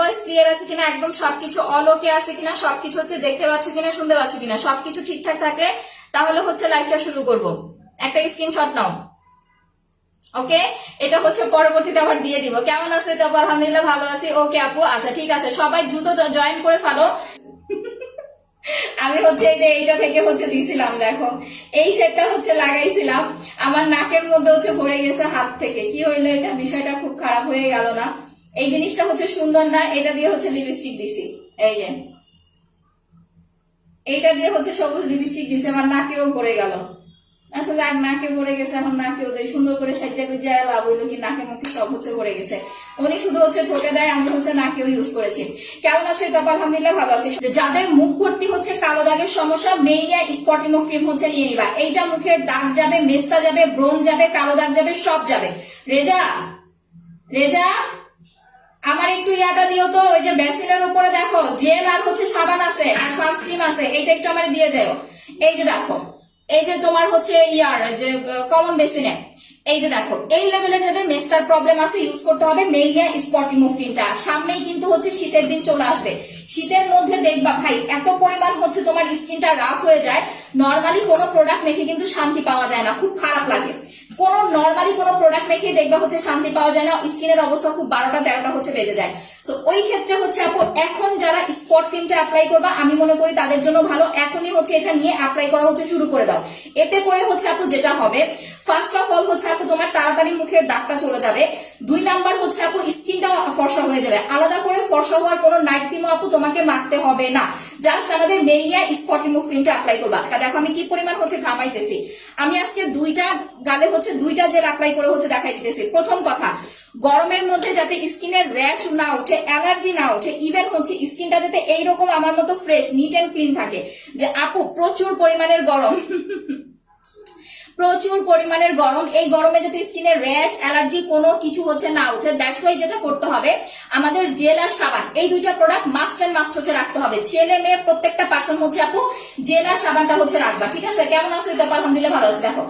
Voice clear আছে কিনা, একদম সবকিছু অলোকে আছে কিনা, সবকিছু হচ্ছে দেখতে পাচ্ছ কিনা, শুনতে পাচ্ছ কিনা, সবকিছু ঠিকঠাক থাকলে তাহলে হচ্ছে লাইভটা শুরু করব। একটা স্ক্রিনশট নাও। ওকে এটা হচ্ছে পরবর্তীতে আবার দিয়ে দিব। কেমন আছে তো? আলহামদুলিল্লাহ ভালো আছি। ওকে আপু? আচ্ছা ঠিক আছে। সবাই দ্রুত জয়েন করে ফেলো। আমি হচ্ছে এই যে এইটা থেকে হচ্ছে দিছিলাম, দেখো। এই শেডটা হচ্ছে লাগাইছিলাম। আমার নাকের মধ্যে হচ্ছে ভরে গেছে হাত থেকে। কি হইল এটা? বিষয়টা খুব খারাপ হয়ে গেল না? এই জিনিসটা হচ্ছে সুন্দর না, এটা দিয়ে হচ্ছে লিপস্টিক দিছি। এই যে। এইটা দিয়ে হচ্ছে সবুজ লিপস্টিক দিছে, আমার নাকেও ভরে গেল। আচ্ছা যাক, নাকে ভরে গেছে, এখন নাকে ওদের সুন্দর করে সাজ্জা গুজ্জা লাভ হইল কি, নাকে মুখে সব হচ্ছে ভরে গেছে। উনি শুধু হচ্ছে ঠোঁটে দেয়, আমি হচ্ছে নাকেও ইউজ করেছি। কেমন আছে? তারপর আলহামদুলিল্লাহ ভালো আছি। যাদের মুখ ভর্তি হচ্ছে কালো দাগের সমস্যা মেইনিয়া স্পটিং অফ ক্রিম হচ্ছে নিয়ে নিবা। এইটা মুখের দাগ যাবে, মেস্তা যাবে ব্রোন যাবে, কালো দাগ যাবে, সব যাবে। রেজা? রেজা? আমার একটু ইয়াটা দিও তো, ওই যে বেসিনের উপরে দেখো, জেল আর হচ্ছে সাবান আছে, আর সানস্ক্রিন আছে, এইটা একটু আমার দিয়ে যাও। এই যে দেখো, এই যে তোমার হচ্ছে ইয়ার যে কমন বেসিনে এই যে দেখো, এই লেভেলের যাদের মেস্টার প্রবলেম আছে ইউজ করতে হবে মেইলিয়া স্পট রিমুভ ক্রিমটা সামনেই কিন্তু হচ্ছে শীতের দিন চলে আসবে। শীতের মধ্যে দেখবা, ভাই, এত পরিমাণ হচ্ছে তোমার স্কিনটা রাফ হয়ে যায়। নর্মালি কোনো প্রোডাক্ট মেখে কিন্তু শান্তি পাওয়া যায় না, খুব খারাপ লাগে। কোন নর্মালি কোনো প্রোডাক্ট মেখে দেখবা হচ্ছে শান্তি পাওয়া যায় না স্কিনের অবস্থা খুব বারোটা, তেরোটা হচ্ছে বেজে যায়। সো ওই ক্ষেত্রে হচ্ছে আপু, এখন যারা স্পট ক্রিমটা অ্যাপ্লাই করবা, আমি মনে করি তাদের জন্য ভালো। এখনই হচ্ছে এটা নিয়ে অ্যাপ্লাই করা হচ্ছে শুরু করে দাও। এতে করে হচ্ছে আপু যেটা হবে ফার্স্ট অফ অল হচ্ছে আপু তোমার তাড়াতাড়ি মুখের দাগটা চলে যাবে। দুই নাম্বার হচ্ছে আপু স্কিনটা ফর্সা হয়ে যাবে। আলাদা করে ফর্সা হওয়ার কোনো নাইট ক্রিমও আপু তোমাকে মাখতে হবে না। জাস্ট আমাদের মেইনিয়া স্পট রিমুভ ক্রিমটা অ্যাপ্লাই করবা। দেখো আমি কি পরিমাণ হচ্ছে ঘামাইতেছি আমি আজকে দুইটা গালে হচ্ছে দুইটা জেল অ্যাপ্লাই করে হচ্ছে দেখাই দিতেছি। প্রথম কথা, গরমের মধ্যে যাতে স্কিনের র্যাশ না ওঠে অ্যালার্জি না ওঠে ইভেন হচ্ছে স্কিনটা যাতে এইরকম আমার মতো ফ্রেশ নিট অ্যান্ড ক্লিন থাকে, যে আপু প্রচুর পরিমাণের গরম। প্রচুর পরিমাণের গরম। এই গরমে যাতে স্কিনের র্যাশ, অ্যালার্জি কোনো কিছু হচ্ছে না উঠে দ্যাটস ওয়াই যেটা করতে হবে, আমাদের জেল আর সাবান, এই দুইটা প্রোডাক্ট মাস্ট এন্ড মাস্ট হচ্ছে রাখতে হবে। ছেলে মেয়ে প্রত্যেকটা পার্সন হচ্ছে আপু, জেল আর সাবানটা হচ্ছে রাখবা, ঠিক আছে? কেমন আছো? এটা আলহামদুলিল্লাহ ভালো আছে, দেখো।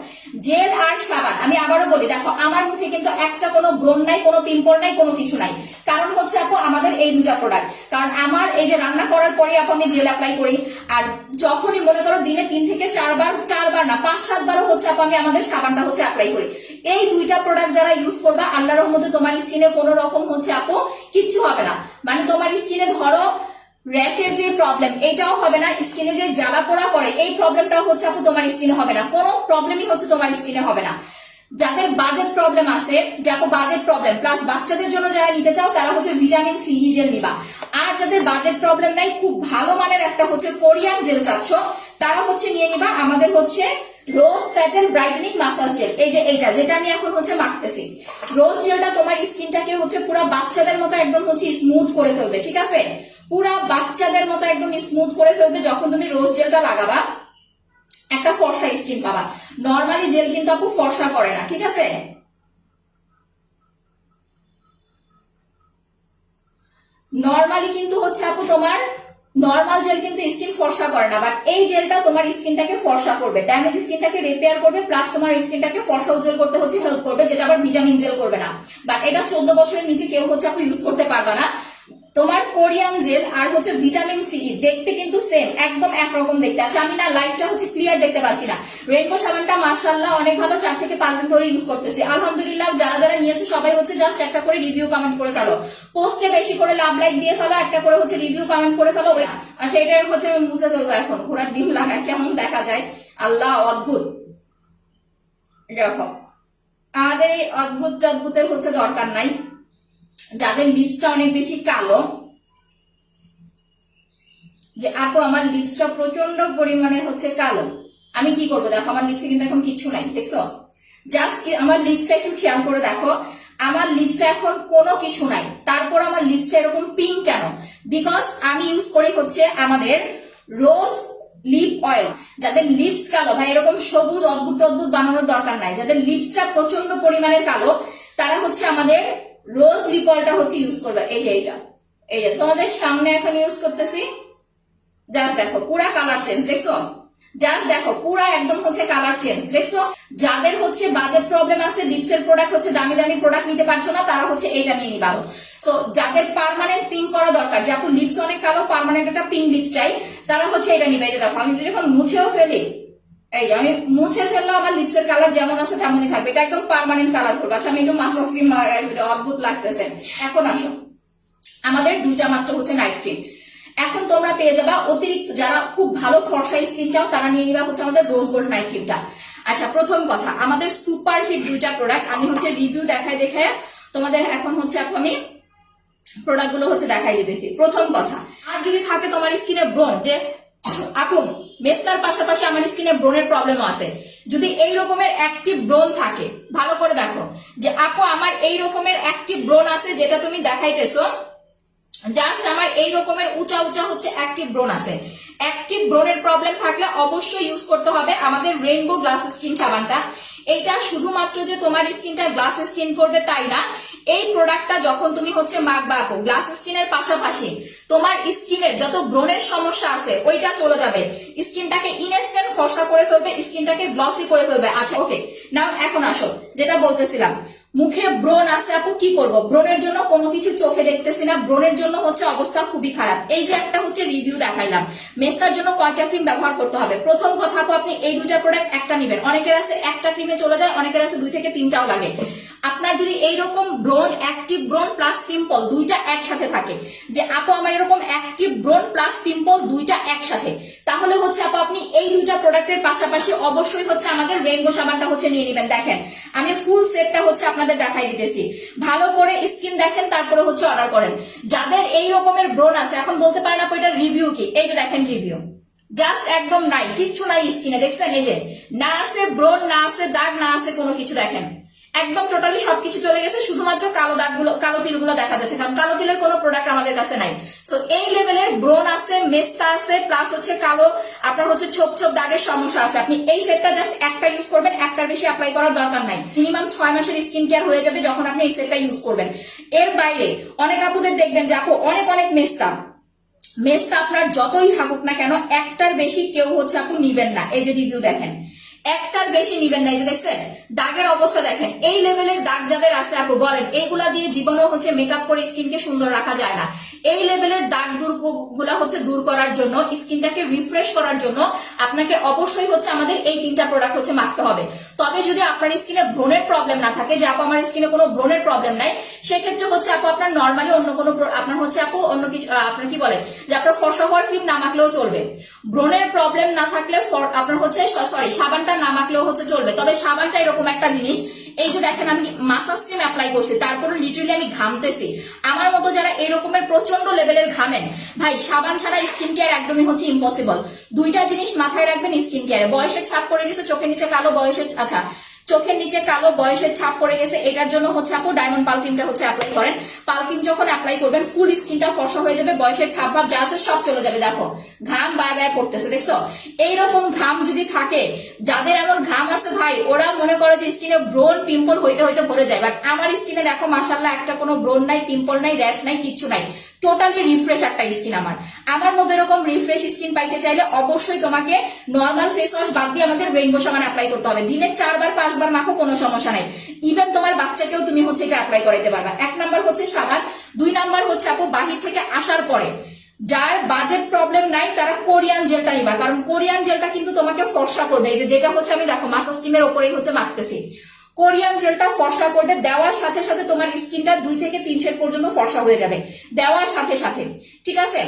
জেল আর সাবান, আমি আবারও বলি, দেখো, আমার মুখে কিন্তু একটা কোনো ব্রণ নাই, কোনো পিম্পল নাই, কোনো কিছু নাই। কারণ হচ্ছে আপু, আমাদের এই দুটা প্রোডাক্ট কারণ আমার এই যে রান্না করার পরে আপু আমি জেল অ্যাপ্লাই করি, আর যখনই মনে করো দিনে তিন থেকে চারবার চারবার না, পাঁচ সাতবারও হচ্ছে আপু আমি আমাদের সাবানটা হচ্ছে অ্যাপ্লাই করি। এই দুইটা প্রোডাক্ট যারা ইউজ করবা, আল্লাহ রহমতে তোমার স্কিনে কোনো রকম হচ্ছে আপু, কিচ্ছু হবে না। মানে তোমার স্কিনে ধরো, র্যাশের যে প্রবলেম এটাও হবে না স্কিনে যে জ্বালা পোড়া করে, এই প্রবলেমটাও হচ্ছে আপু তোমার স্কিনে হবে না। কোনো প্রবলেমই হচ্ছে তোমার স্কিনে হবে না। যাদের বাজেট প্রবলেম আছে, যে আপু বাজেট প্রবলেম প্লাস বাচ্চাদের জন্য যারা নিতে চাও, তারা হচ্ছে ভিটামিন সি জেল নিবা। আর যাদের বাজেট প্রবলেম নাই, খুব ভালো মানের একটা হচ্ছে কোরিয়ান জেল চাচ্ছ, তারা হচ্ছে নিয়ে নিবা। আমাদের হচ্ছে rose petal brightening massage gel এই যে এইটা, যেটা আমি এখন হচ্ছে মাখতেছি। রোজ জেলটা তোমার স্কিনটাকে হচ্ছে পুরো বাচ্চাদের মতো একদম হচ্ছে স্মুথ করে ফেলবে, ঠিক আছে? পুরা বাচ্চাদের মতো একদম স্মুথ করে ফেলবে যখন তুমি রোজ জেলটা লাগাবা। একটা ফর্সা স্কিন পাবা। নর্মালি জেল কিন্তু আপু ফর্সা করে না, ঠিক আছে? নর্মালি কিন্তু হচ্ছে আপু তোমার নর্মাল জেল কিন্তু স্কিন ফর্সা করে না বাট এই জেলটা তোমার স্কিনটাকে ফর্সা করবে। ড্যামেজ স্কিনটাকে রিপেয়ার করবে প্লাস তোমার স্কিনটাকে ফর্সা উজ্জ্বল করতে হচ্ছে হেল্প করবে, যেটা আবার ভিটামিন জেল করবে না। বাট এটা চোদ্দ বছরের নিচে কেউ হচ্ছে আপনি ইউজ করতে পারবে না। তোমার কোরিয়ান জেল আর হচ্ছে ভিটামিন সি দেখতে কিন্তু সেম একদম একরকম দেখতে। আছে আমি না লাইফটা হচ্ছে ক্লিয়ার দেখতে পাচ্ছি না। রেনবো সাবানটা মার্শাল্লাহ অনেক ভালো, চার থেকে পাঁচ দিন ধরে ইউজ করতেছি। আলহামদুলিল্লাহ, যারা যারা নিয়েছে, সবাই হচ্ছে জাস্ট একটা করে রিভিউ কমেন্ট করে ফেলো। পোস্টে বেশি করে লাভ লাইক দিয়ে ফেলো, একটা করে হচ্ছে রিভিউ কমেন্ট করে ফেলো। আর সেটার হচ্ছে আমি মুছে ফেলব এখন। ঘোড়ার ডিম লাগায়, কেমন দেখা যায়? আল্লাহ অদ্ভুত। দেখো। আমাদের এই অদ্ভুত অদ্ভুতের হচ্ছে দরকার নাই। যাদের লিপসটা অনেক বেশি কালো, যে, আপু, আমার লিপসটা প্রচণ্ড পরিমাণের হচ্ছে কালো। আমি কি করব? দেখো, আমার লিপসে কিন্তু এখন কিছু নাই, দেখছ? জাস্ট আমার লিপসটা একটু খেয়াল করে দেখো। আমার লিপসে এখন কোনো কিছু নাই। তারপর আমার লিপসটা এরকম পিঙ্ক কেন? বিকজ আমি ইউজ করি হচ্ছে আমাদের রোজ লিপ অয়েল যাদের লিপস কালো, ভাই, এরকম সবুজ, অদ্ভুত অদ্ভুত বানানোর দরকার নাই। যাদের লিপসটা প্রচণ্ড পরিমাণের কালো, তারা হচ্ছে আমাদের রোজ লিপ অয়েলটা হচ্ছে ইউজ করবে। এই যে এইটা। এই যে, তোমাদের সামনে এখন ইউজ করতেছি জাস্ট দেখো, পুরা কালার চেঞ্জ দেখছ? জাস্ট দেখো, পুরা একদম হচ্ছে কালার চেঞ্জ দেখছ? যাদের হচ্ছে বাজেট প্রবলেম আছে লিপসের প্রোডাক্ট হচ্ছে দামি দামি প্রোডাক্ট নিতে পারছ না, তারা হচ্ছে এইটা নিয়ে নিবা। সো যাদের পার্মানেন্ট পিঙ্ক করা দরকার, যে লিপস অনেক কালো পার্মানেন্ট একটা পিঙ্ক লিপস চাই, তারা হচ্ছে এটা নিবে। এই যে দেখো, আমি যখন মুছেও ফেলি এই, আমি মুছে ফেললে আমার লিপসের কালার যেমন আছে তেমনই থাকবে। এটা একদম পার্মানেন্ট কালার করব। আচ্ছা আমি একটু মাসাজ ক্রিম অদ্ভুত লাগতেছে। এখন আসো। আমাদের দুইটা মাত্র হচ্ছে নাইট ক্রিম এখন তোমরা পেয়ে যাবা অতিরিক্ত যারা খুব ভালো ফর্সা স্কিন চাও, তারা নিয়ে নিবা হচ্ছে আমাদের রোজ গোল্ড নাইট ক্রিমটা আচ্ছা প্রথম কথা, আমাদের সুপার হিট দুইটা প্রোডাক্ট আমি হচ্ছে রিভিউ দেখায় দেখে তোমাদের এখন হচ্ছে আমি প্রোডাক্টগুলো হচ্ছে দেখাই দিতেছি। প্রথম কথা, আর যদি থাকে তোমার স্কিনে ব্রণ যে আপু মেস্তার পাশাপাশি আমার স্কিনে ব্রণের প্রবলেম আছে। যদি এই রকমের অ্যাক্টিভ ব্রণ থাকে, ভালো করে দেখো, যে আপু আমার এই রকমের অ্যাক্টিভ ব্রণ আছে যেটা তুমি দেখাইতেছো জাস্ট আমার এই রকমের উঁচা উঁচা হচ্ছে অ্যাক্টিভ ব্রোন আছে। অ্যাক্টিভ ব্রোনের প্রবলেম থাকলে অবশ্যই ইউজ করতে হবে আমাদের রেইনবো গ্লাস স্কিন সাবানটা। এইটা শুধুমাত্র যে তোমার স্কিনটা গ্লাস স্কিন করবে তাই না এই প্রোডাক্টটা যখন তুমি হচ্ছে মাখবা আপু গ্লাস স্কিনের পাশাপাশি, তোমার স্কিনের যত ব্রণের সমস্যা আছে, ওইটা চলে যাবে। স্কিনটাকে ইনস্ট্যান্ট ফর্সা করে ফেলবে স্কিনটাকে গ্লসি করে ফেলবে। আচ্ছা ওকে নাও এখন আসো, যেটা বলতেছিলাম। মুখে ব্রণ আছে, আপু, কি করব? ব্রণের জন্য কোনো কিছু চোখে দেখতেছি না। ব্রণের জন্য হচ্ছে অবস্থা খুবই খারাপ। এই যে একটা হচ্ছে রিভিউ দেখাইলাম। মেস্তার জন্য কয়টা ক্রিম ব্যবহার করতে হবে? প্রথম কথা, আপু, আপনি এই দুইটা প্রোডাক্ট একটা নেবেন। অনেকের আছে একটা ক্রিমে চলে যায়, অনেকের আছে দুই থেকে তিনটাও লাগে। আপনার যদি এইরকম ব্রণ অ্যাক্টিভ ব্রণ প্লাস পিম্পল দুইটা একসাথে থাকে, যে আপু, আমার এরকম অ্যাক্টিভ ব্রণ প্লাস পিম্পল দুইটা একসাথে, তাহলে হচ্ছে, আপু, আপনি এই দুইটা প্রোডাক্টের পাশাপাশি অবশ্যই হচ্ছে আমাদের রেইনবো সাবানটা হচ্ছে নিয়ে নেবেন। দেখেন, আমি ফুল সেটটা হচ্ছে আপনাদের দেখাই দিতেছি। ভালো করে স্কিন দেখেন, তারপরে হচ্ছে অর্ডার করেন। যাদের এই রকমের ব্রোন আছে, এখন বলতে পারেন আপু এটা রিভিউ কি? এই যে দেখেন রিভিউ জাস্ট একদম নাই, কিচ্ছু নাই স্কিনে দেখছেন? এই যে, না আছে ব্রোন না আছে দাগ, না আছে কোনো কিছু দেখেন। একদম টোটালি সবকিছু চলে গেছে, শুধুমাত্র কালো দাগগুলো, কালো তিলগুলো দেখা যাচ্ছে, কারণ কালো তিলের কোনো প্রোডাক্ট আমাদের কাছে নাই। সো এই লেভেলের ব্রোন আছে, মেস্তা আছে প্লাস হচ্ছে কালো, আপনার হচ্ছে ছোপ ছোপ দাগের সমস্যা আছে। আপনি এই সেটটা জাস্ট একটা ইউজ করবেন, একটার বেশি অ্যাপ্লাই করার দরকার নাই। মিনিমাম ছয় মাসের স্কিন কেয়ার হয়ে যাবে যখন আপনি এই সেটটা ইউজ করবেন। এর বাইরে, অনেক আপুদের দেখবেন যে, আপু, অনেক অনেক মেস্তা। মেস্তা আপনার যতই থাকুক না কেন, একটার বেশি কেউ হচ্ছে আপু নিবেন না। এই যে রিভিউ দেখেন। একটার বেশি নিবেন না এই যে দেখছেন? দাগের অবস্থা দেখেন। এই লেভেলের দাগ যাদের আছে, আপু, বলেন এইগুলা দিয়ে জীবনেও হচ্ছে মেকআপ করে স্কিনকে সুন্দর রাখা যায় না। এই লেভেলের দাগ দূরগুলা হচ্ছে দূর করার জন্য স্কিনটাকে রিফ্রেশ করার জন্য আপনাকে অবশ্যই হচ্ছে আমাদের এই তিনটা প্রোডাক্ট হচ্ছে মাখতে হবে। তবে যদি আপনার স্কিনে ব্রণের প্রবলেম না থাকে, যে আপু, আমার স্কিনে কোনো ব্রণের প্রবলেম নাই, সেক্ষেত্রে হচ্ছে আপু, আপনার নর্মালি অন্য কোনো আপনার হচ্ছে আপু, অন্য কিছু আপনার কি বলে, যে আপনার ফর্সা ক্রিম না মাখলেও চলবে। ব্রণের প্রবলেম না থাকলে আপনার হচ্ছে সরি সাবানটা না মাখলেও হচ্ছে চলবে। তবে সাবানটা এরকম একটা জিনিস, এই যে দেখেন আমি মাসাজ ক্রিম অ্যাপ্লাই করছি তারপরে লিটারলি আমি ঘামতেছি। আমার মতো যারা এরকমের প্রচণ্ড লেভেলের ঘামেন, ভাই, সাবান ছাড়া স্কিন কেয়ার একদমই হচ্ছে ইম্পসিবল দুইটা জিনিস মাথায় রাখবেন স্কিন কেয়ারে বয়সের ছাপ পড়ে গেছে, চোখের নিচে কালো বয়সের আচ্ছা চোখের নিচে কালো বয়সের ছাপ পড়ে গেছে, এটার জন্য হচ্ছে আপু ডায়মন্ড পাল ক্রিমটা হচ্ছে অ্যাপ্লাই করেন। পাল ক্রিম যখন অ্যাপ্লাই করবেন ফুল স্কিনটা ফর্সা হয়ে যাবে, বয়সের ছাপ ভাব যা আছে সব চলে যাবে, দেখো। ঘাম বায় বায় পড়তেছে, দেখছ? এইরকম ঘাম যদি থাকে, যাদের এমন ঘাম আছে ভাই, ওরা মনে করে যে স্কিনে ব্রোন পিম্পল হইতে হইতে ভরে যায়। বাট আমার স্কিনে দেখো মাসাল্লাহ একটা কোনো ব্রোন নাই পিম্পল নাই র্যাশ নাই, কিচ্ছু নাই। টোটালি রিফ্রেশ একটা স্কিন আমার। আমার মধ্যে এরকম রিফ্রেশ স্কিন পাইতে চাইলে অবশ্যই তোমাকে নর্মাল ফেস ওয়াশ বাদ দিয়ে আমাদের রেইনবো সাবান অ্যাপ্লাই করতে হবে। দিনে চারবার, পাঁচবার মাখো, কোনো সমস্যা নাই। ইভেন তোমার বাচ্চাকেও তুমি হচ্ছে এটা অ্যাপ্লাই করাইতে পারবা। এক নাম্বার হচ্ছে সাবান, দুই নাম্বার হচ্ছে আপু বাহির থেকে আসার পরে। যার বাজেট প্রবলেম নাই, তারা কোরিয়ান জেলটা নিবা। কারণ কোরিয়ান জেলটা কিন্তু তোমাকে ফর্সা করবে। এই যেটা হচ্ছে আমি দেখো মাসাজ টিমের ওপরেই হচ্ছে মাখতেছি। কোরিয়ান জেলটা ফর্সা করবে, দেওয়ার সাথে সাথে তোমার স্কিনটা দুই থেকে তিন শেড পর্যন্ত ফর্সা হয়ে যাবে। দেওয়ার সাথে সাথে, ঠিক আছে?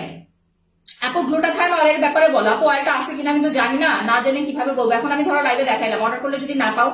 আপু গ্লুটাথাইন অয়েলের ব্যাপারে বলো। আপু অয়েলটা আছে কিনা আমি তো জানি না না জেনে কীভাবে বলব। এখন আমি ধরো লাইভে দেখাইলাম। অর্ডার করলে যদি না পাও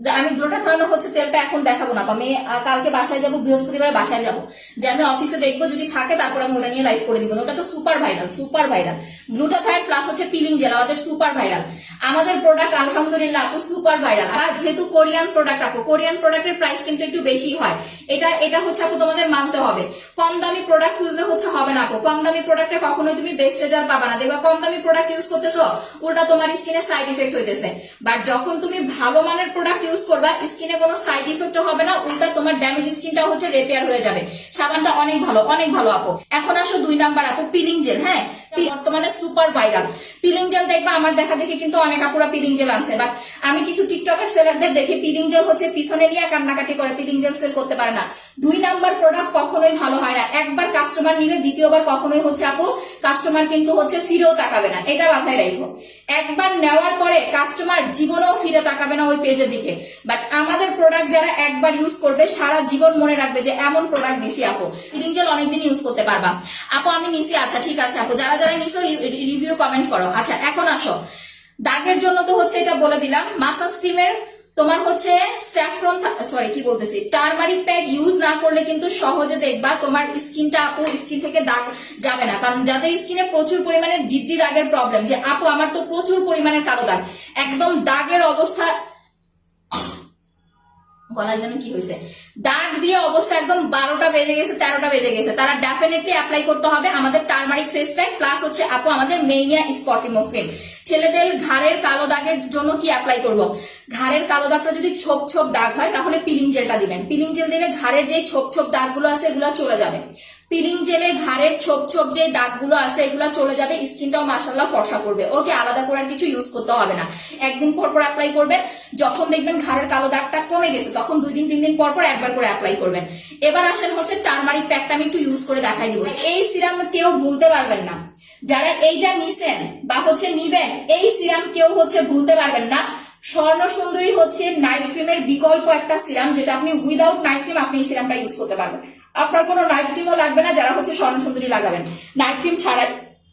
আমি গ্লুটাথাইন হচ্ছে তেলটা এখন দেখাবো না আমি কালকে বাসায় যাব, বৃহস্পতিবার বাসায় যাব। যে আমি অফিসে দেখব যদি থাকে, তারপর আমি ওটা নিয়ে লাইভ করে দিব। ওটা তো super viral super viral glutathione plus হচ্ছে পিলিং জেল আমাদের সুপার ভাইরাল আমাদের প্রোডাক্ট আলহামদুলিল্লাহ, আপু সুপার ভাইরাল আর যেহেতু কোরিয়ান প্রোডাক্ট আপু, কোরিয়ান প্রোডাক্টের প্রাইস কিন্তু একটু বেশি হয়। এটা এটা হচ্ছে আপু, তোমাদের মানতে হবে। কম দামি প্রোডাক্ট খুঁজলে হচ্ছে হবে না আপু। কম দামি প্রোডাক্টে কখনোই তুমি বেস্ট রেজাল্ট পাবা না। দেখবা, কম দামি প্রোডাক্ট ইউজ করতেছো, উল্টা তোমার স্কিনে সাইড ইফেক্ট হইতেছে। বাট যখন তুমি ভালো মানের প্রোডাক্ট ইউজ করবা, স্কিনে কোনো সাইড ইফেক্ট হবে না, উল্টা তোমার ড্যামেজ স্কিনটা হচ্ছে রিপেয়ার হয়ে যাবে। সাবানটা অনেক ভালো অনেক ভালো আপু। এখন আসো দুই নাম্বার আপু পিলিং জেল হ্যাঁ? বর্তমানে সুপার ভাইরাল পিলিং জেল দেখবা, আমার দেখা দেখে কিন্তু অনেক আপুরা পিলিং জেল আনছে বাট আমি কিছু টিকটকার সেলারদের দেখি পিলিং জেল হচ্ছে পিছনে নিয়ে কান্নাকাটি করে পিলিং জেল সেল করতে পারে না। দুই নাম্বার প্রোডাক্ট কখনোই ভালো হয় না। একবার কাস্টমার নিবে, দ্বিতীয়বার কখনোই হচ্ছে আপু কাস্টমার কিন্তু হচ্ছে ফিরেও তাকাবে না। এটা মাথায় রাখো। একবার নেওয়ার পরে কাস্টমার জীবনেও ফিরে তাকাবে না ওই পেজের দিকে। বাট আমাদের প্রোডাক্ট যারা একবার ইউজ করবে, সারা জীবন মনে রাখবে যে এমন প্রোডাক্ট দিছি আপু। পিলিং জেল অনেকদিন ইউজ করতে পারবা। আপু, আমি নিছি। আচ্ছা ঠিক আছে আপু। যারা যারা নিছো রিভিউ কমেন্ট করো। আচ্ছা এখন আসো। দাগের জন্য তো হচ্ছে এটা বলে দিলাম। মাসাজ ক্রিমের তোমার হচ্ছে স্যাফ্রন সরি কি বলতেছি? টার্মারিক প্যাক ইউজ না করলে কিন্তু সহজে দেখবা তোমার স্কিনটা আপু স্কিন থেকে দাগ যাবে না। কারণ যাদের স্কিনে প্রচুর পরিমাণে জিদ্দি দাগের প্রবলেম যে আপু, আমার তো প্রচুর পরিমাণের কালো দাগ। একদম দাগের অবস্থা গলায় যেন কি হয়েছে? দাগ দিয়ে অবস্থা একদম বারোটা বেজে গেছে, তেরোটা বেজে গেছে। তারা ডেফিনেটলি অ্যাপ্লাই করতে হবে আমাদের টার্মারিক ফেস প্যাক প্লাস হচ্ছে আপু আমাদের মেইনিয়া স্পটিমো ক্রিম ছেলেদের ঘাড়ের কালো দাগের জন্য কি অ্যাপ্লাই করব? ঘাড়ের কালো দাগটা যদি ছোপ ছোপ দাগ হয়, তাহলে পিলিং জেলটা দিবেন। পিলিং জেল দিলে ঘাড়ের যে ছোপ ছোপ দাগগুলো আছে, এগুলো চলে যাবে। পিলিং জেলে ঘাড়ের ছোপ ছোপ যে দাগগুলো আছে, এগুলো চলে যাবে, স্কিনটাও মাসাল্লাহ ফর্সা করবে। ওকে, আলাদা করে আর কিছু ইউজ করতে হবে না। একদিন পর পর অ্যাপ্লাই করবেন, যখন দেখবেন ঘাড়ের কালো দাগটা কমে গেছে, তখন দুই দিন, তিন দিন পর পর একবার করে অ্যাপ্লাই করবেন। এবার আসেন হচ্ছে টার্মারিক প্যাকটা আমি একটু ইউজ করে দেখাই দিব। এই সিরাম কেউ ভুলতে পারবেন না। যারা এইটা নিছেন বা হচ্ছে নিবেন, এই সিরাম কেউ হচ্ছে ভুলতে পারবেন না। স্বর্ণ সুন্দরী হচ্ছে নাইট ক্রিমের বিকল্প একটা সিরাম যেটা আপনি উইদাউট নাইট ক্রিম আপনি এই সিরামটা ইউজ করতে পারবেন। আপনার কোনো নাইট ক্রিমও লাগবে না, যারা হচ্ছে স্বর্ণ সুন্দরী লাগাবেন। নাইট ক্রিম ছাড়াই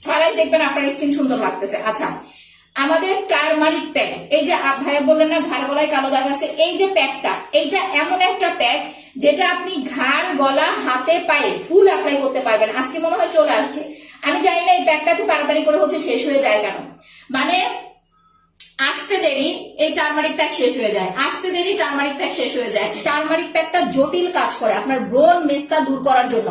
ছাড়াই দেখবেন আপনার স্কিন সুন্দর লাগতেছে। আচ্ছা আমাদের টার্মারিক প্যাক এই যে ভাইয়া বললেন না, ঘাড় গলায় কালো দাগ আছে, এই যে প্যাকটা এইটা এমন একটা প্যাক যেটা আপনি ঘাড় গলা, হাতে, পায়ে ফুল অ্যাপ্লাই করতে পারবেন। আজকে মনে হয় চলে আসছে। আমি জানি না এই প্যাকটা তো তাড়াতাড়ি করে হচ্ছে শেষ হয়ে যায় কেন। মানে আসতে দেরি, এই টার্মারিক প্যাক শেষ হয়ে যায়। আসতে দেরি টার্মারিক প্যাক শেষ হয়ে যায়। টার্মারিক প্যাকটা জটিল কাজ করে আপনার ব্রণ মেস্তা দূর করার জন্য।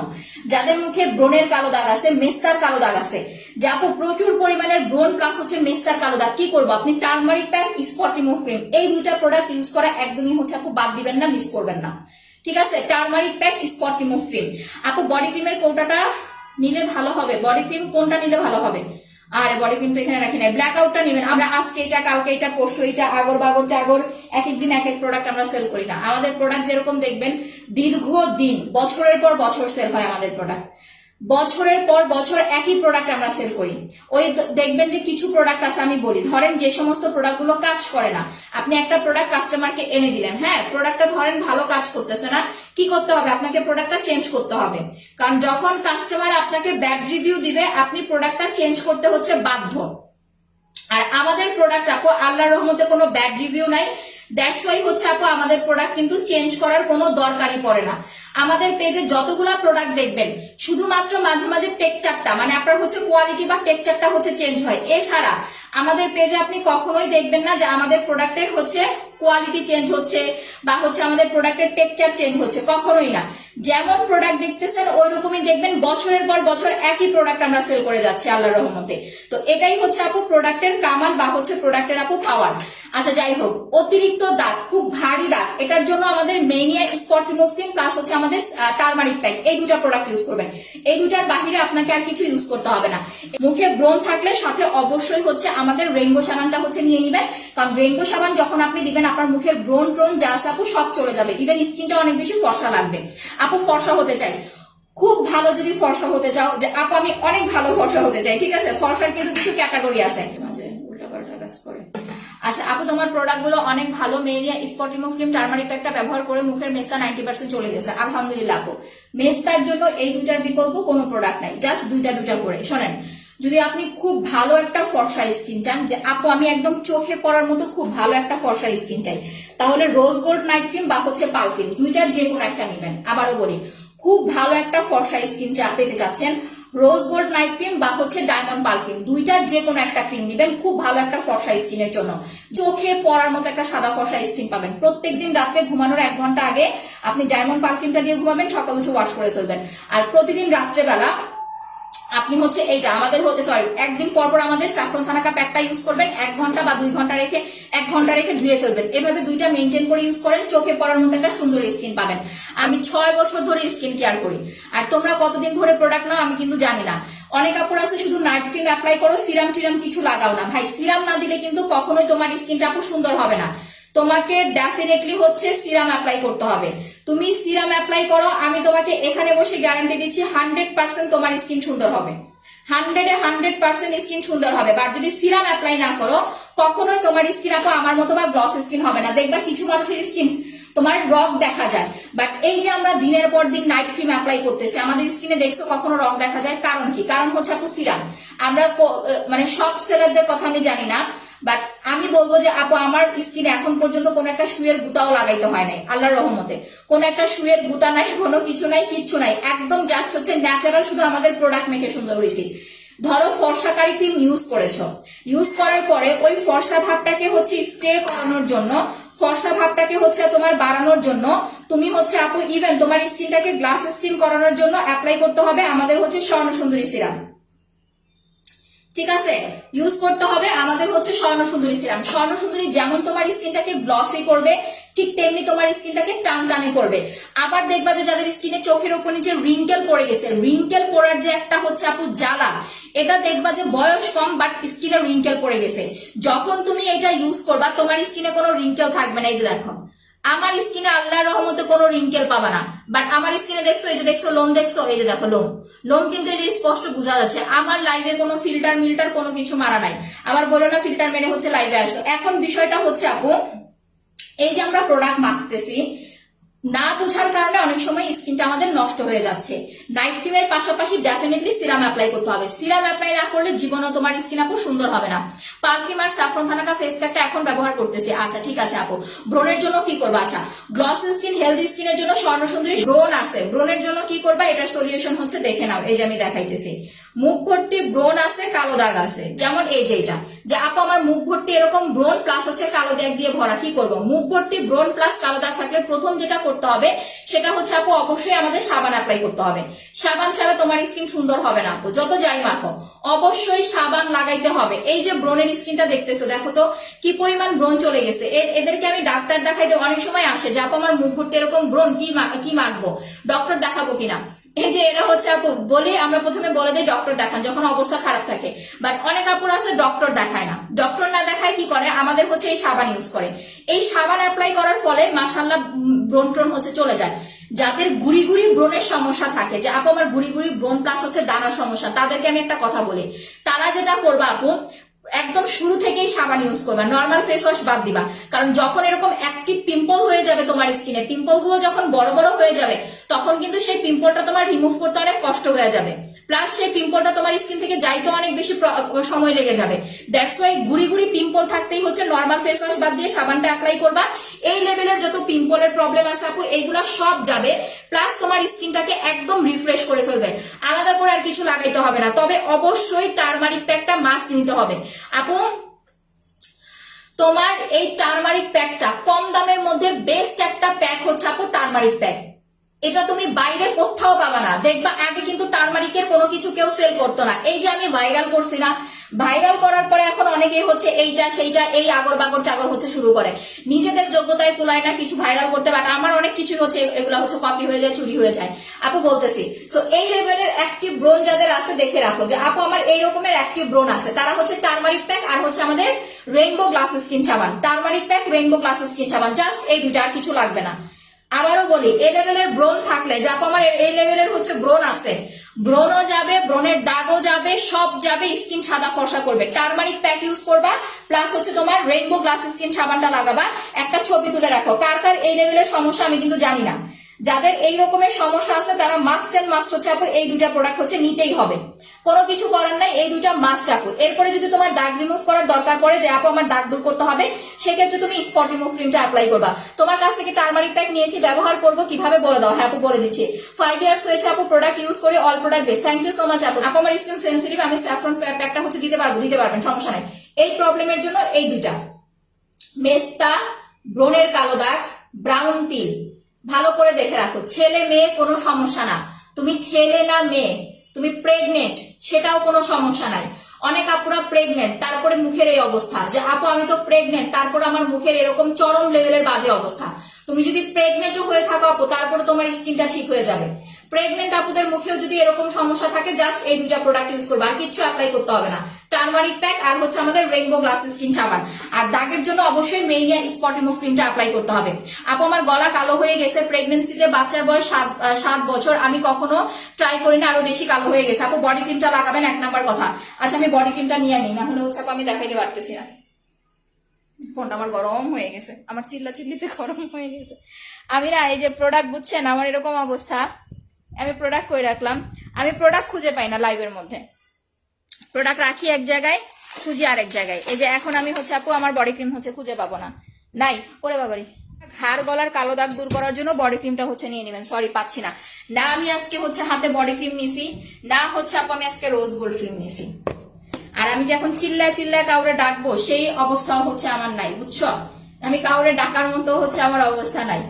যাদের মুখে ব্রণের কালো দাগ আছে, মেস্তার কালো দাগ আছে। যে আপু, প্রচুর পরিমাণের ব্রণ প্লাস হচ্ছে মেস্তার কালো দাগ। কি করব আপনি? Turmeric pack spot remove cream এই দুইটা প্রোডাক্ট ইউজ করা একদমই হচ্ছে আপু, বাদ দিবেন না মিস করবেন না। ঠিক আছে? Turmeric pack spot remove cream আপু বডি ক্রিমের কোটাটা নিলে ভালো হবে? বডি ক্রিম কোনটা নিলে ভালো হবে? আরে বডি ক্রিম তো এখানে রাখি নাই। ব্ল্যাক আউটটা নেবেন। আমরা আজকে এটা, কালকে এটা, পরশু এটা, আগর বাগর টাগর এক এক দিন এক এক প্রোডাক্ট আমরা সেল করি না। আমাদের প্রোডাক্ট যেরকম দেখবেন দীর্ঘ দিন বছরের পর বছর সেল হয় আমাদের প্রোডাক্ট বছরের পর বছর একই প্রোডাক্ট আমরা সেল করি। ওই দেখবেন যে কিছু প্রোডাক্ট আছে আমি বলি। ধরেন যে সমস্ত প্রোডাক্টগুলো কাজ করে না। আপনি একটা প্রোডাক্ট কাস্টমারকে এনে দিলেন। হ্যাঁ প্রোডাক্টটা ধরেন ভালো কাজ করতেছে না, কি করতে হবে? আপনাকে প্রোডাক্টটা চেঞ্জ করতে হবে। কারণ যখন কাস্টমার আপনাকে ব্যাড রিভিউ দিবে, আপনি প্রোডাক্টটা চেঞ্জ করতে হচ্ছে বাধ্য। আর আমাদের প্রোডাক্ট আপু, আল্লাহর রহমতে কোনো ব্যাড রিভিউ নাই। দ্যাটস ওয়াই হচ্ছে আপু, আমাদের প্রোডাক্ট কিন্তু চেঞ্জ করার কোনো দরকারই পড়ে না। আমাদের পেজে যতগুলা প্রোডাক্ট দেখবেন, শুধুমাত্র মাঝে মাঝে টেকচারটা মানে আপনার হচ্ছে কোয়ালিটি বা টেকচারটা হচ্ছে চেঞ্জ হয়। এছাড়া, আমাদের পেজে আপনি কখনোই দেখবেন না যে আমাদের প্রোডাক্টের হচ্ছে কোয়ালিটি চেঞ্জ হচ্ছে, বা হচ্ছে আমাদের প্রোডাক্টের টেকচার চেঞ্জ হচ্ছে। কখনোই না। যেমন প্রোডাক্ট দেখতেছেন ওই রকমই দেখবেন, বছরের পর বছর একই প্রোডাক্ট আমরা সেল করে যাচ্ছি আল্লাহ রহমতে। তো এটাই হচ্ছে আপু প্রোডাক্টের কামাল বা হচ্ছে প্রোডাক্টের আপু পাওয়ার আচ্ছা যাই হোক, অতিরিক্ত দাগ, খুব ভারী দাগ। এটার জন্য আমাদের মেনিয়া স্পট রিমুভ প্লাস হচ্ছে আমাদের টার্মারিক প্যাক। এই দুটা প্রোডাক্ট ইউজ করবেন। এই দুটার বাহিরে আপনাকে আর কিছু ইউজ করতে হবে না। মুখে ব্রণ থাকলে সাথে অবশ্যই হচ্ছে আমাদের রেইনবো সাবানটা হচ্ছে নিয়ে নিবেন। কারণ রেইনবো সাবান যখন আপনি দিবেন, আপনার মুখের ব্রণ ট্রোন যা আপু, সব চলে যাবে। ইভেন স্কিনটা অনেক বেশি ফর্সা লাগবে। আপু, ফর্সা হতে চাই। খুব ভালো যদি ফর্সা হতে চাও, যে আপু, আমি অনেক ভালো ফর্সা হতে চাই, ঠিক আছে? ফর্সার কিন্তু কিছু ক্যাটাগরি আছে। মাঝে উল্টাপাল্টা কাজ করে। আচ্ছা আপু, তোমার প্রোডাক্টগুলো অনেক ভালো। মেরিয়া স্পট রিমুভ ক্রিম টার্মারিক প্যাকটা ব্যবহার করে মুখের মেস্তা নাইনটি পার্সেন্ট চলে গেছে। আলহামদুলিল্লাহ, আপু। মেস্তার জন্য এই দুইটার বিকল্প কোনো প্রোডাক্ট নাই। জাস্ট দুইটা দুইটা করে। শোনেন, যদি আপনি খুব ভালো একটা ফর্সা স্কিন চান, যে আপু, আমি একদম চোখে পড়ার মতো খুব ভালো একটা ফর্সা স্কিন চাই, তাহলে রোজ গোল্ড নাইট ক্রিম বা হচ্ছে পাল ক্রিম দুইটার যে কোনো একটা নেবেন। আবারও বলি, খুব ভালো একটা ফর্সা স্কিন চা পেতে চাচ্ছেন রোজ গোল্ড নাইট ক্রিম বা হচ্ছে ডায়মন্ড পাল ক্রিম দুইটার যে কোনো একটা ক্রিম নেবেন, খুব ভালো একটা ফর্সা স্কিনের জন্য। চোখে পড়ার মতো একটা সাদা ফর্সা স্কিন পাবেন। প্রত্যেক দিন রাত্রে ঘুমানোর এক ঘণ্টা আগে আপনি ডায়মন্ড পাল ক্রিমটা দিয়ে ঘুমাবেন, সকাল উঠে ওয়াশ করে ফেলবেন। আর প্রতিদিন রাত্রেবেলা আপনি হচ্ছে এইটা আমাদের হতে সরি একদিন পর পর আমাদের স্যাফরন থানাকা প্যাকটা ইউজ করবেন, এক ঘণ্টা বা দুই ঘণ্টা রেখে, এক ঘণ্টা রেখে ধুয়ে ফেলবেন। এভাবে দুইটা মেনটেন করে ইউজ করেন, চোখে পড়ার মতো একটা সুন্দর স্কিন পাবেন। আমি ছয় বছর ধরে স্কিন কেয়ার করি। আর তোমরা কতদিন ধরে প্রোডাক্ট নাও, আমি কিন্তু জানি না। অনেক আপুর আছে, শুধু নাইট ক্রিম অ্যাপ্লাই করো সিরাম টিরাম কিছু লাগাও না। ভাই সিরাম না দিলে কিন্তু কখনোই তোমার স্কিনটা আপু সুন্দর হবে না। তোমাকে ডেফিনেটলি হচ্ছে সিরাম অ্যাপ্লাই করতে হবে। তুমি সিরাম অ্যাপ্লাই করো, আমি তোমাকে এখানে বসে গ্যারান্টি দিচ্ছি হান্ড্রেড পার্সেন্ট তোমার স্কিন সুন্দর হবে। হান্ড্রেডে হান্ড্রেড পার্সেন্ট স্কিন সুন্দর হবে। বাট যদি সিরাম অ্যাপ্লাই না করো, কখনোই তোমার স্কিন আপু আমার মতো বা গ্লস স্কিন হবে না। দেখবা কিছু মানুষের স্কিন তোমার রক দেখা যায়। বাট এই যে আমরা দিনের পর দিন নাইট ক্রিম অ্যাপ্লাই করতেছি, আমাদের স্কিনে দেখছ কখনো রক দেখা যায়? কারণ কি? কারণ হচ্ছে আপু সিরাম আমরা মানে সব সেলারদের কথা আমি জানি না। বাট আমি বলব যে, আপু, আমার স্কিনে এখন পর্যন্ত কোনো একটা শুয়ের গুতাও লাগাইতে হয় নাই, আল্লাহর রহমতে। কোনো একটা শুয়ের গুতা নাই, কোনো কিছু নাই, কিচ্ছু নাই। একদম জাস্ট হচ্ছে ন্যাচারাল শুধু আমাদের প্রোডাক্ট মেখে সুন্দর হয়েছি। ধরো ফর্সাকারী ক্রিম ইউজ করেছ। ইউজ করার পরে ওই ফর্সা ভাবটাকে হচ্ছে স্টে করানোর জন্য, ফর্সা ভাবটাকে হচ্ছে তোমার বাড়ানোর জন্য, তুমি হচ্ছে আপু ইভেন তোমার স্কিনটাকে গ্লাস স্কিন করানোর জন্য অ্যাপ্লাই করতে হবে আমাদের হচ্ছে স্বর্ণ সুন্দরী সিরাম ঠিক আছে? ইউজ করতে হবে। আমাদের হচ্ছে স্বর্ণ সুন্দরী সিরাম স্বর্ণ সুন্দরী যেমন তোমার স্কিনটাকে গ্লসি করবে, ঠিক তেমনি তোমার স্কিনটাকে টান টানে করবে। আবার দেখবা যে যাদের স্কিনে চোখের উপর নিচে রিঙ্কেল পড়ে গেছে রিঙ্কেল পড়ার যে একটা হচ্ছে আপু জ্বালা, এটা দেখবা যে বয়স কম বাট স্কিনে রিঙ্কেল পড়ে গেছে। যখন তুমি এটা ইউজ করবা, তোমার স্কিনে কোনো রিঙ্কেল থাকবে না। এই যে দেখো। আমার স্কিনে আল্লাহর রহমতে কোনো রিঙ্কেল পাবা না। বাট আমার স্কিনে দেখছ, এই যে দেখছ, লোম দেখছ, এই যে দেখো, লোম। লোম কিন্তু এই যে স্পষ্ট বোঝা যাচ্ছে, আমার লাইভে কোনো ফিল্টার মিল্টার কোনো কিছু মারা নাই। আবার বলো না ফিল্টার মেনে হচ্ছে লাইভে আসতো এখন বিষয়টা হচ্ছে আপু, এই যে আমরা প্রোডাক্ট মাখতেছি না বোঝার কারণে অনেক সময় স্কিনটা আমাদের নষ্ট হয়ে যাচ্ছে। নাইট ক্রিমের পাশাপাশি ডেফিনেটলি সিরাম অ্যাপ্লাই করতে হবে। সিরাম অ্যাপ্লাই না করলে জীবনও তোমার স্কিন আপু সুন্দর হবে না। পাল ক্রিম আর সাফরন থানাকা ফেস প্যাকটা এখন ব্যবহার করতেছি। আচ্ছা ঠিক আছে আপু। ব্রণের জন্য কি করবা? আচ্ছা গ্লস স্কিন হেলদি স্কিনের জন্য স্বর্ণ সুন্দরী ব্রণ আছে। ব্রণের জন্য কি করবা? এটার সলিউশন হচ্ছে দেখে নাও। এই যে আমি দেখাইতেছি। মুখ ভর্তি ব্রণ আছে, কালো দাগ আছে। যেমন এই যে এটা। যে আপু, আমার মুখ ভর্তি এরকম ব্রণ প্লাস হচ্ছে কালো দাগ দিয়ে ভরা। কি করব? মুখ ভর্তি ব্রণ প্লাস কালো দাগ থাকলে প্রথম যেটা করতে হবে। সেটা হচ্ছে, আপু, অবশ্যই আমাদের সাবান অ্যাপ্লাই করতে হবে। সাবান ছাড়া তোমার স্কিন সুন্দর হবে না, আপু। যত যাই মাখো, অবশ্যই সাবান লাগাইতে হবে। এই যে ব্রণের স্কিনটা দেখতেছো, দেখো তো, কি পরিমাণ ব্রণ চলে গেছে। এদেরকে আমি ডাক্তার দেখাইতে অনেক সময় আসে যে, আপু, আমার মুখ ভর্তি এরকম ব্রণ, কি কি মাখবো? ডক্টর দেখাবো কিনা? এই যে এটা হচ্ছে আপু, বলি আমরা প্রথমে বলে দিই ডক্টর দেখান, যখন অবস্থা খারাপ থাকে। বাট অনেক আপুর আছে ডক্টর দেখায় না। ডক্টর না দেখায় কি করে? আমাদের হচ্ছে এই সাবান ইউজ করে। এই সাবান অ্যাপ্লাই করার ফলে মাসাল্লাহ ব্রণ ট্রণ হচ্ছে চলে যায়। যাদের গুড়ি গুড়ি ব্রণের সমস্যা থাকে, যে আপু আমার গুড়ি গুড়ি ব্রণ প্লাস হচ্ছে দানার সমস্যা, তাদেরকে আমি একটা কথা বলি। তারা যেটা করবা আপু একদম শুরু থেকেই সাবান ইউজ করবা নর্মাল ফেস ওয়াশ বাদ দিবা। কারণ যখন এরকম অ্যাক্টিভ পিম্পল হয়ে যাবে তোমার স্কিনে পিম্পলগুলো যখন বড় বড় হয়ে যাবে, তখন কিন্তু সেই পিম্পলটা তোমার রিমুভ করতে অনেক কষ্ট হয়ে যাবে। প্লাস সেই পিম্পলটা তোমার স্কিন থেকে যাইতে অনেক বেশি সময় লেগে যাবে। দ্যাটস ওয়াই গুড়ি গুড়ি পিম্পল থাকতেই হচ্ছে নর্মাল ফেস ওয়াশ বাদ দিয়ে সাবানটা অ্যাপ্লাই করবা। এই লেভেলের যত পিম্পলের প্রবলেম আছে আপু, এইগুলা সব যাবে। প্লাস তোমার স্কিনটাকে একদম রিফ্রেশ করে ফেলবে। আলাদা করে আর কিছু লাগাইতে হবে না। তবে অবশ্যই টারমারিক প্যাকটা মাস্ক নিতে হবে। আপু, তোমার এই টারমারিক প্যাকটা কম দামের মধ্যে বেস্ট একটা প্যাক হচ্ছে আপু টারমারিক প্যাক এটা তুমি বাইরে কোথাও পাবা না। দেখবা আগে কিন্তু টারমারিকের কোনো কিছু কেউ সেল করতো না। এই যে আমি ভাইরাল করছি না ভাইরাল করার পরে এখন অনেকেই হচ্ছে এইটা, সেইটা, এই আগর বাগর চাগর হচ্ছে শুরু করে। নিজেদের যোগ্যতায় কুলায় না কিছু ভাইরাল করতে বাট আমার অনেক কিছু হচ্ছে, এগুলো হচ্ছে কপি হয়ে যায়, চুরি হয়ে যায়। আপু বলতেছি সো এই লেভেলের অ্যাক্টিভ ব্রোন যাদের আছে, দেখে রাখো যে আপু আমার এই রকমের অ্যাক্টিভ ব্রোন আছে। তারা হচ্ছে টারমারিক প্যাক আর হচ্ছে আমাদের রেইনবো গ্লাস স্কিন সাবান turmeric pack rainbow glass skin সাবান জাস্ট এই দুইটা আর কিছু লাগবে না। আবারও বলি, এ লেভেলের ব্রণ থাকলে, যে আমার এই লেভেলের হচ্ছে ব্রণ আছে, ব্রণও যাবে, ব্রণের দাগও যাবে, সব যাবে, স্কিন সাদা ফর্সা করবে। টার্মারিক প্যাক ইউজ করবা প্লাস হচ্ছে তোমার রেনবো গ্লাস স্কিন সাবানটা লাগাবা, একটা ছবি তুলে রাখো। কার কার এই লেভেলের সমস্যা আমি কিন্তু জানি না। যাদের এই রকমের সমস্যা আছে, তারা মাস্ট অ্যান্ড মাস্ট হচ্ছে, আপু, এই দুইটা প্রোডাক্ট হচ্ছে, নিতেই হবে। কোনো কিছু করার নাই, এই দুইটা মাস্ট আপু। এরপরে যদি তোমার দাগ রিমুভ করার দরকার পড়ে যে, আপু, আমার দাগ দূর করতে হবে, সেক্ষেত্রে তুমি স্পট রিমুভ ক্রিমটা অ্যাপ্লাই করবা। তোমার কাছ থেকে টার্মারিক প্যাক নিয়েছি, ব্যবহার করব, কীভাবে বলে দাও? হ্যাঁ আপু, বলে দিচ্ছি। ফাইভ ইয়ার্স হয়েছে, আপু প্রোডাক্ট ইউজ করে all product best thank you so much আপু। আপু, আমার স্কিন সেন্সিটিভ আমি স্যাফ্রন প্যাকটা হচ্ছে দিতে পারব, দিতে পারবেন, সমস্যা নাই। এই প্রবলেমের জন্য এই দুইটা। মেস্তা, ব্রণের কালো দাগ ব্রাউন তিল ভালো করে দেখে রাখো। ছেলে মেয়ে কোনো সমস্যা না। তুমি ছেলে না মেয়ে, তুমি প্রেগনেন্ট সেটাও কোনো সমস্যা নাই। অনেক আপুরা প্রেগনেন্ট তারপরে মুখের এই অবস্থা যে, আপু, আমি তো প্রেগনেন্ট তারপর আমার মুখের এরকম চরম লেভেলের বাজে অবস্থা। তুমি যদি প্রেগনেন্টও হয়ে থাকো আপু, তারপরে তোমার স্কিনটা ঠিক হয়ে যাবে। প্রেগনেন্ট আপুদের মুখেও যদি এরকম সমস্যা থাকে জাস্ট এই দুটা প্রোডাক্ট ইউজ করব, আর কিচ্ছু অ্যাপ্লাই করতে হবে না। টার্মারিক প্যাক আর হচ্ছে আমাদের রেইনবো গ্লাস স্কিন সাবান আর দাগের জন্য অবশ্যই মেইনিয়া স্পট রিমুভ ক্রিমটা অ্যাপ্লাই করতে হবে। আপু, আমার গলা কালো হয়ে গেছে প্রেগনেন্সিতে বাচ্চার বয়স সাত সাত বছর। আমি কখনো ট্রাই করি না আরও বেশি কালো হয়ে গেছে। আপু বডি ক্রিমটা লাগাবেন, এক নাম্বার কথা। আচ্ছা আমি বডি ক্রিমটা নিয়ে নিই, না হলে হচ্ছে আপু, আমি দেখাইতে পারতেছি না। ফোনটা আমার গরম হয়ে গেছে। আমার চিল্লা চিল্লিতে গরম হয়ে গেছে। আমি না এই যে প্রোডাক্ট বুঝছেন, আমার এরকম অবস্থা। আমি প্রোডাক্ট করে রাখলাম? আমি প্রোডাক্ট খুঁজে পাই না লাইভের মধ্যে। প্রোডাক্ট রাখি এক জায়গায়, খুঁজি আরেক জায়গায়। এই যে এখন আমি হচ্ছে, আপু, আমার বডি ক্রিম হচ্ছে খুঁজে পাবো না। নাই, ওরে বাবারি। হাড় গলার কালো দাগ দূর করার জন্য বডি ক্রিমটা হচ্ছে নিয়ে নেবেন। সরি পাচ্ছি না। না, আমি আজকে হচ্ছে হাতে বডি ক্রিম নিছি। না, হচ্ছে আপু, আমি আজকে রোজ গোল্ড ক্রিম নিছি। আর আমি যখন চিল্লা চিল্লা কাউরে ডাকবো, সেই অবস্থাও হচ্ছে আমার নাই, বুঝছ? আমি কাউরে ডাকার মতো হচ্ছে আমার অবস্থা নাই।